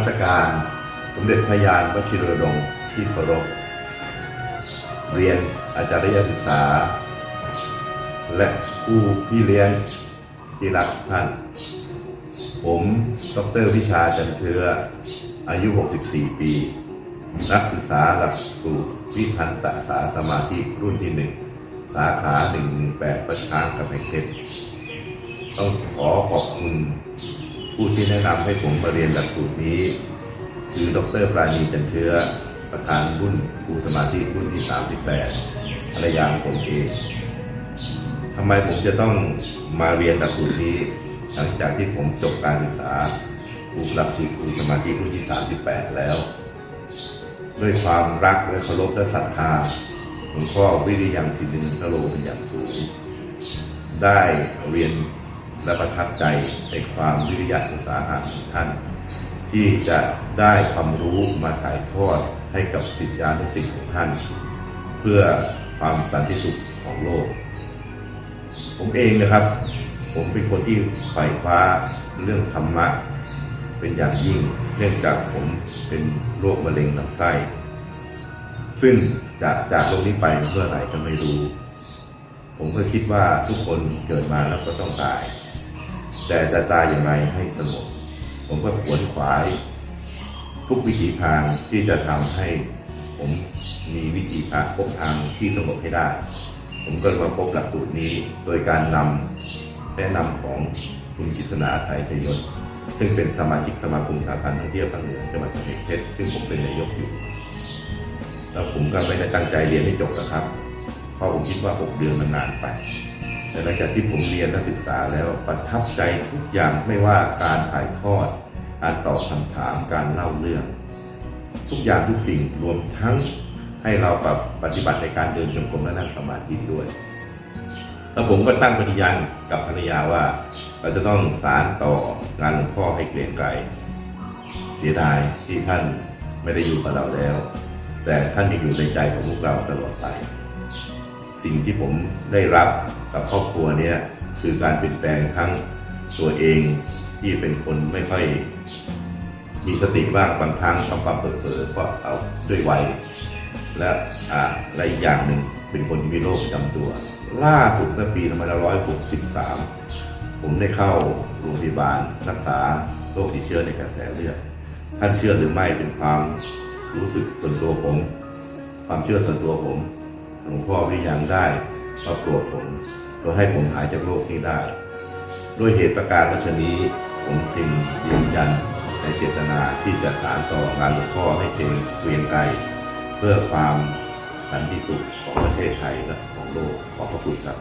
ราชการสมเด็จพระยานวชิรดงที่เคารพ เรียนอาจารย์ศึกษา และผู้พี่เลี้ยงที่รักท่าน ผมดรวิชาจันเชื้ออายุ 64 ปี นักศึกษาหลักสูตรวิพันตสาสมาธิรุ่นที่1สาขา 118 ประชางกำแพงเพชรต้องขอขอบคุณ ผู้ที่แนะนำให้ผมมาเรียนหลักสูตรนี้ คือดรปราณีจันเชื้อประธานรุ่นครูสมาธิรุ่นที่ 38ภรรยาของผมเองทำไมผมจะต้องมาเรียนหลักสูตรนี้ หลังจากที่ผมจบการศึกษาครูหลักสูตรครูสมาธิรุ่นที่ 38 แล้ว ด้วยความรักและเคารพและศรัทธาหลวงพ่อวิริยังศิรินทโรเป็นอย่างสูง ได้เรียน และประทับใจในความวิริยะอุตสาหะของท่าน ที่จะได้ความรู้มาถ่ายทอดให้กับสิทธิานุสิทธิ์ของท่าน เพื่อความสันติสุขของโลก ผมเองนะครับ ผมเป็นคนที่ใฝ่คว้าเรื่องธรรมะเป็นอย่างยิ่ง เนื่องจากผมเป็นโรคมะเร็งลำไส้ ซึ่งจะจากโรคนี้ไปเมื่อไหร่ก็ไม่รู้ ผมก็คิดว่าทุกคนเกิดมาแล้วก็ต้องตาย แต่จะตายอย่างไรให้สงบผมก็ขวนขวาย ทุกวิถีทางที่จะทำให้ ผมมีวิธีทางพบทางที่สงบให้ได้ ผมก็มาพบหลักสูตรนี้โดยการนำแนะนำของคุณกิษณาไทยชยนซึ่งเป็นสมาชิกสมาคมสาพันธ์ท่องเที่ยวภาคเหนือจังหวัดกำแพงเพชรซึ่งผมเป็นนายกอยู่แล้วผมก็ไม่ได้ตั้งใจเรียนให้จบนะครับ พราะผมคิดว่า 6 เดือนมันนานไป แต่หลังจากที่ผมเรียนและศึกษาแล้วประทับใจทุกอย่างไม่ว่าการถ่ายทอด การตอบคำถามการเล่าเรื่อง ทุกอย่างทุกสิ่งรวมทั้งให้เราปรับปฏิบัติในการเดินจงกรมและนั่งสมาธิด้วย แล้วผมก็ตั้งปฏิญาณกับภรรยาว่า เราจะต้องสารต่องานหลวงพ่อให้เกรียงไกรเสียดายที่ท่านไม่ได้อยู่กับเราแล้ว แต่ท่านยังอยู่ในใจของพวกเราตลอดไป สิ่งที่ผมได้รับกับครอบครัวเนี้ยคือการเปลี่ยนแปลงทั้งตัวเองที่เป็นคนไม่ค่อยมีสติบ้างบางครั้งทำความเผลอๆเพราะเอาด้วยวัยและอ่าและอีกอย่างหนึ่งเป็นคนที่มีโรคประจำตัว ล่าสุดเมื่อปี2563 ผมได้เข้าโรงพยาบาลรักษาโรคติดเชื้อในกระแสเลือดท่านเชื่อหรือไม่เป็นความรู้สึกส่วนตัวผม ความเชื่อส่วนตัวผม หลวงพ่อวิยังได้มาโปรดผมโดยให้ผมหายจากโรคนี้ได้ ด้วยเหตุประการวัชนี้ ผมจึงยืนยันในเจตนาที่จะสานต่องานหลวงพ่อให้เก่งเวียงไกลเพื่อความสันติสุขของประเทศไทยและของโลกขอบพระคุณครับ